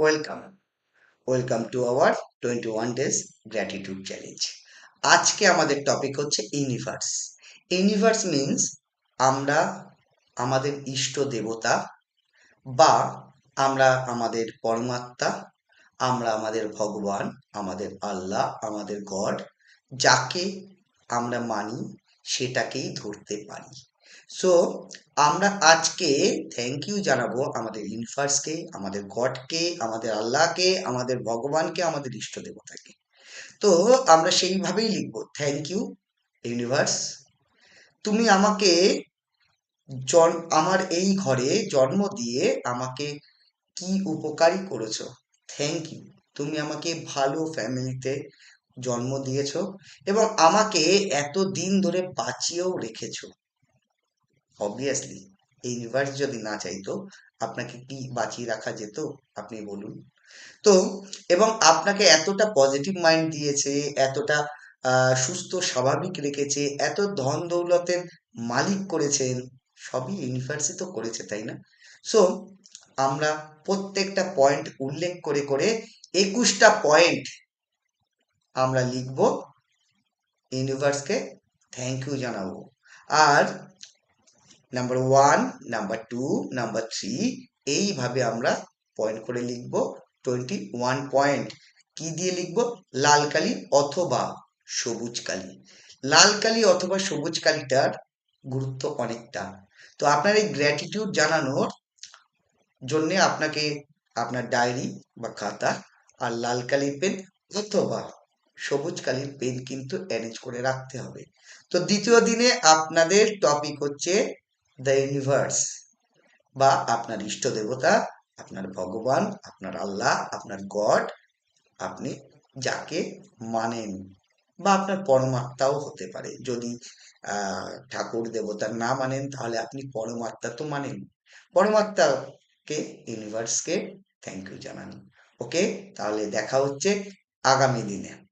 Welcome welcome to our twenty one days gratitude challenge আজকে আমাদের topic হচ্ছে universe universe means আমরা আমাদের ইষ্ট দেবতা বা আমরা আমাদের পরমাত্মা, আমরা আমাদের ভগবান, আমাদের আল্লাহ, আমাদের গড, যাকে আমরা মানি, সেটাকেই ধরতে পারি। সো আমরা আজকে থ্যাংক ইউ জানাব আমাদের ইউনিভার্সকে আমাদের গডকে আমাদের আল্লাহকে, আমাদের ভগবানকে, আমাদের ইষ্ট দেবতাকে। তো, আমরা সেইভাবেই লিখব থ্যাংক ইউ ইউনিভার্স তুমি আমাকে আমার এই ঘরে জন্ম দিয়ে আমাকে কি উপকারী করেছ? থ্যাংক ইউ তুমি আমাকে ভালো ফ্যামিলিতে জন্ম দিয়েছ এবং আমাকে এত দিন ধরে বাঁচিয়েও রেখেছো। অবভিয়াসলি এই ইউনিভার্স যদি না চাইতো, আপনাকে কি বাঁচিয়ে রাখা যেত? আপনি বলুন। তো, এবং আপনাকে এতটা পজিটিভ মাইন্ড দিয়েছে, এতটা সুস্থ, স্বাভাবিক রেখেছে, এত ধন দৌলতের মালিক করেছেন, সবই ইউনিভার্সই তো করেছে, তাই না? সো আমরা প্রত্যেকটা পয়েন্ট উল্লেখ করে করে একুশটা পয়েন্ট আমরা লিখব ইউনিভার্সকে থ্যাংক ইউ জানাব। আর number one number two number three এইভাবে আমরা পয়েন্ট করে লিখব। টোয়েন্টি ওয়ান পয়েন্ট কি দিয়ে লিখব? লাল কালি অথবা সবুজ কালি। লাল কালি অথবা সবুজ কালিটার গুরুত্ব অনেকটা। তো আপনার এই গ্র্যাটিটিউড জানানোর জন্য আপনাকে আপনার ডায়েরি বা খাতা আর লাল কালির পেন অথবা সবুজ কালির পেন কিন্তু অ্যারেঞ্জ করে রাখতে হবে। তো দ্বিতীয় দিনে আপনাদের টপিক হচ্ছে দ্য ইউনিভার্স বা আপনার ইষ্ট দেবতা, আপনার ভগবান, আপনার আল্লাহ, আপনার গড, আপনি যাকে মানেন বা আপনার পরমাত্মাও হতে পারে। যদি ঠাকুর দেবতার না মানেন, তাহলে আপনি পরমাত্মা তো মানেন। পরমাত্মাকে ইউনিভার্সকে থ্যাংক ইউ জানান। ওকে তাহলে দেখা হচ্ছে আগামী দিনে।